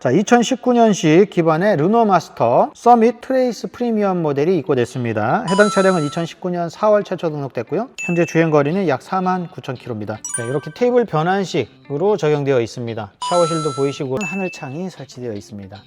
자, 2019년식 기반의 르노 마스터 서밋 트레이스 프리미엄 모델이 입고됐습니다. 해당 차량은 2019년 4월 최초 등록됐고요. 현재 주행 거리는 약 4만 9천 킬로입니다. 네, 이렇게 테이블 변환식으로 적용되어 있습니다. 샤워실도 보이시고 하늘창이 설치되어 있습니다.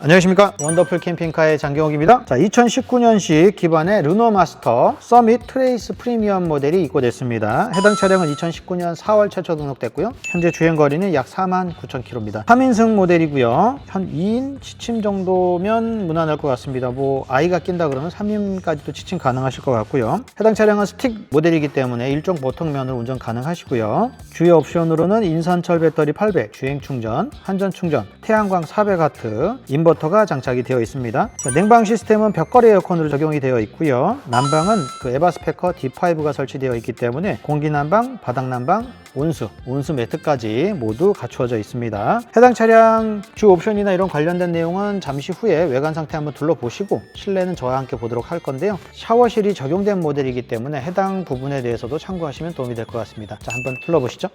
안녕하십니까? 원더풀 캠핑카의 장경욱입니다. 자 2019년식 기반의 르노 마스터 서밋 트레이스 프리미엄 모델이 입고됐습니다. 해당 차량은 2019년 4월 최초 등록됐고요. 현재 주행거리는 약 4만 9천 킬로입니다 3인승 모델이고요. 한 2인 지침 정도면 무난할 것 같습니다. 뭐 아이가 낀다 그러면 3인까지도 지침 가능하실 것 같고요. 해당 차량은 스틱 모델이기 때문에 일종 보통면으로 운전 가능하시고요. 주요 옵션으로는 인산철 배터리 800 주행 충전 한전 충전 태양광 400W 인버 터가 장착이 되어 있습니다. 자, 냉방 시스템은 벽걸이 에어컨으로 적용이 되어 있고요. 난방은 그 에바스페커 D5가 설치되어 있기 때문에 공기 난방, 바닥 난방, 온수, 온수 매트까지 모두 갖추어져 있습니다. 해당 차량 주 옵션이나 이런 관련된 내용은 잠시 후에 외관 상태 한번 둘러보시고 실내는 저와 함께 보도록 할 건데요. 샤워실이 적용된 모델이기 때문에 해당 부분에 대해서도 참고하시면 도움이 될 것 같습니다. 자, 한번 둘러보시죠.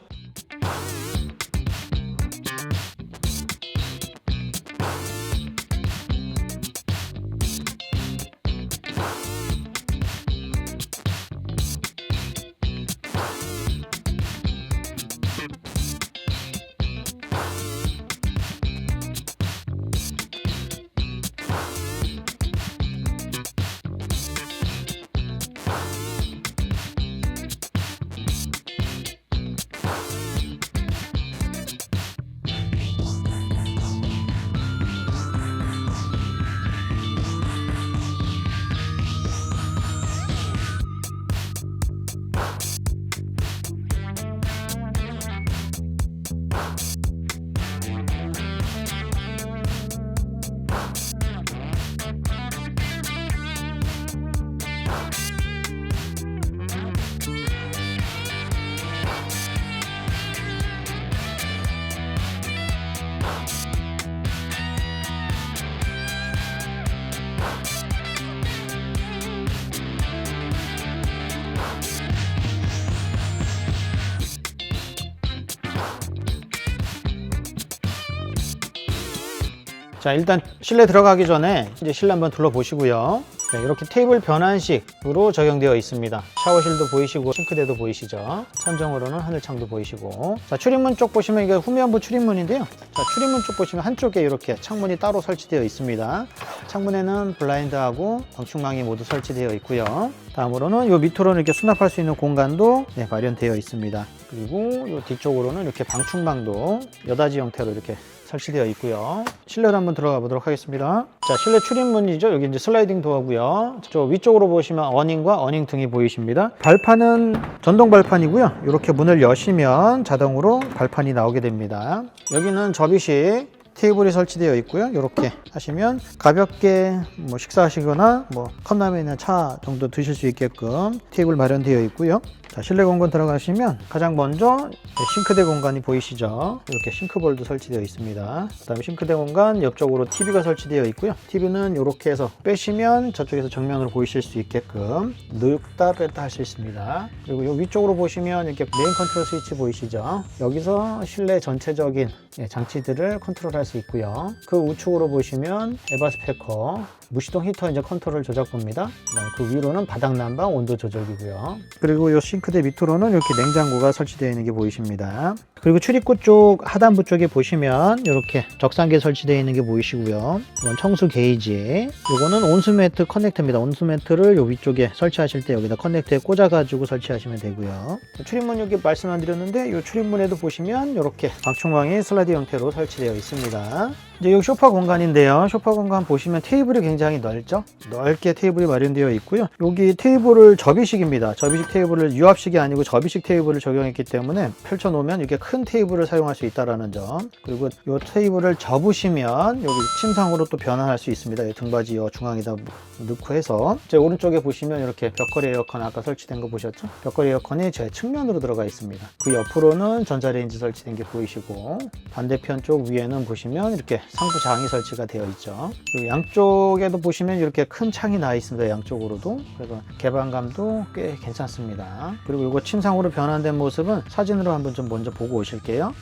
자 일단 실내 들어가기 전에 이제 실내 한번 둘러보시고요. 네, 이렇게 테이블 변환식으로 적용되어 있습니다. 샤워실도 보이시고 싱크대도 보이시죠? 천정으로는 하늘창도 보이시고. 자 출입문 쪽 보시면 이게 후면부 출입문인데요. 자 출입문 쪽 보시면 한쪽에 이렇게 창문이 따로 설치되어 있습니다. 창문에는 블라인드하고 방충망이 모두 설치되어 있고요 다음으로는 이 밑으로는 이렇게 수납할 수 있는 공간도 네, 마련되어 있습니다 그리고 이 뒤쪽으로는 이렇게 방충망도 여닫이 형태로 이렇게 설치되어 있고요. 실내로 한번 들어가 보도록 하겠습니다. 자, 실내 출입문이죠. 여기 이제 슬라이딩 도어고요. 저 위쪽으로 보시면 어닝과 어닝 등이 보이십니다. 발판은 전동 발판이고요. 이렇게 문을 여시면 자동으로 발판이 나오게 됩니다. 여기는 접이식 테이블이 설치되어 있고요. 이렇게 하시면 가볍게 뭐 식사하시거나 뭐 컵라면이나 차 정도 드실 수 있게끔 테이블 마련되어 있고요. 자, 실내 공간 들어가시면 가장 먼저 싱크대 공간이 보이시죠? 이렇게 싱크볼도 설치되어 있습니다. 그 다음에 싱크대 공간 옆쪽으로 TV가 설치되어 있고요. TV는 이렇게 해서 빼시면 저쪽에서 정면으로 보이실 수 있게끔 넣다 뺐다 할 수 있습니다. 그리고 이 위쪽으로 보시면 이렇게 메인 컨트롤 스위치 보이시죠? 여기서 실내 전체적인 예, 장치들을 컨트롤 할 수 있고요. 그 우측으로 보시면 에바스페커 무시동 히터 이제 컨트롤 조작부입니다. 그다음에 그 위로는 바닥 난방 온도 조절기고요. 그리고 이 싱크대 밑으로는 이렇게 냉장고가 설치되어 있는 게 보이십니다. 그리고 출입구 쪽 하단부 쪽에 보시면 이렇게 적상계 설치되어 있는 게 보이시고요. 이건 청수 게이지. 이거는 온수 매트 커넥터입니다. 온수 매트를 요 위쪽에 설치하실 때 여기다 커넥터에 꽂아가지고 설치하시면 되고요. 출입문 여기 말씀 안 드렸는데 이 출입문에도 보시면 이렇게 방충망이 슬라이드 형태로 설치되어 있습니다. 이제 여기 소파 공간인데요. 소파 공간 보시면 테이블이 굉장히 넓죠? 넓게 테이블이 마련되어 있고요. 여기 테이블을 접이식입니다. 접이식 테이블을 유압식이 아니고 접이식 테이블을 적용했기 때문에 펼쳐놓으면 이렇게 큰 테이블을 사용할 수 있다는 점. 그리고 이 테이블을 접으시면 여기 침상으로 또 변환할 수 있습니다. 이 등받이 요 중앙에다 넣고 해서 제 오른쪽에 보시면 이렇게 벽걸이 에어컨 아까 설치된 거 보셨죠? 벽걸이 에어컨이 제 측면으로 들어가 있습니다. 그 옆으로는 전자레인지 설치된 게 보이시고 반대편 쪽 위에는 보시면 이렇게 상부 장이 설치가 되어 있죠. 그리고 양쪽에도 보시면 이렇게 큰 창이 나 있습니다. 양쪽으로도. 그래서 개방감도 꽤 괜찮습니다. 그리고 이거 침상으로 변환된 모습은 사진으로 한번 좀 먼저 보고 오실게요.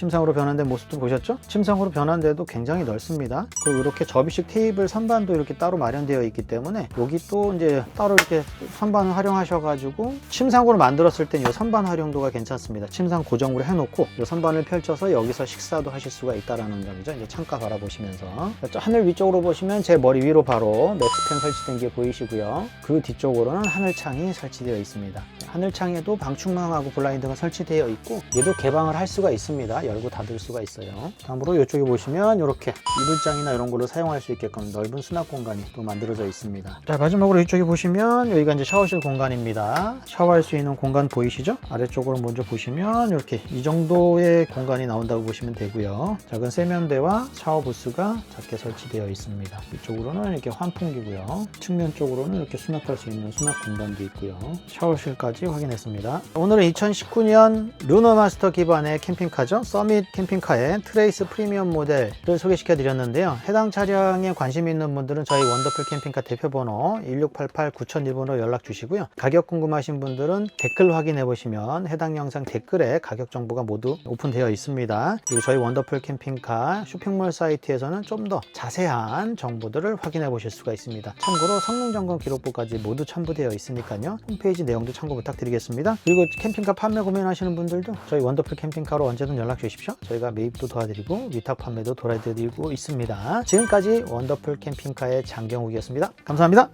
침상으로 변환된 모습도 보셨죠? 침상으로 변환돼도 굉장히 넓습니다. 그리고 이렇게 접이식 테이블 선반도 이렇게 따로 마련되어 있기 때문에 여기 또 이제 따로 이렇게 선반을 활용하셔가지고 침상으로 만들었을 땐 이 선반 활용도가 괜찮습니다. 침상 고정으로 해놓고 이 선반을 펼쳐서 여기서 식사도 하실 수가 있다라는 점이죠. 이제 창가 바라보시면서 저 하늘 위쪽으로 보시면 제 머리 위로 바로 맥스팬 설치된 게 보이시고요. 그 뒤쪽으로는 하늘창이 설치되어 있습니다. 하늘창에도 방충망하고 블라인드가 설치되어 있고 얘도 개방을 할 수가 있습니다. 열고 닫을 수가 있어요. 다음으로 이쪽에 보시면 이렇게 이불장이나 이런 걸로 사용할 수 있게끔 넓은 수납 공간이 또 만들어져 있습니다. 자 마지막으로 이쪽에 보시면 여기가 이제 샤워실 공간입니다. 샤워할 수 있는 공간 보이시죠? 아래쪽으로 먼저 보시면 이렇게 이 정도의 공간이 나온다고 보시면 되고요. 작은 세면대와 샤워 부스가 작게 설치되어 있습니다. 이쪽으로는 이렇게 환풍기고요. 측면 쪽으로는 이렇게 수납할 수 있는 수납 공간도 있고요. 샤워실까지 확인했습니다. 오늘은 2019년 루너 마스터 기반의 캠핑카죠. 서밋 캠핑카의 트레이스 프리미엄 모델을 소개시켜 드렸는데요. 해당 차량에 관심 있는 분들은 저희 원더풀 캠핑카 대표번호 1688-9001번으로 연락 주시고요. 가격 궁금하신 분들은 댓글 확인해 보시면 해당 영상 댓글에 가격 정보가 모두 오픈되어 있습니다. 그리고 저희 원더풀 캠핑카 쇼핑몰 사이트에서는 좀 더 자세한 정보들을 확인해 보실 수가 있습니다. 참고로 성능 점검 기록부까지 모두 첨부되어 있으니까요. 홈페이지 내용도 참고 부탁드리겠습니다. 그리고 캠핑카 판매 고민하시는 분들도 저희 원더풀 캠핑카로 언제든 연락 주십시오. 저희가 매입도 도와드리고 위탁 판매도 도와드리고 있습니다. 지금까지 원더풀 캠핑카의 장경욱이었습니다. 감사합니다.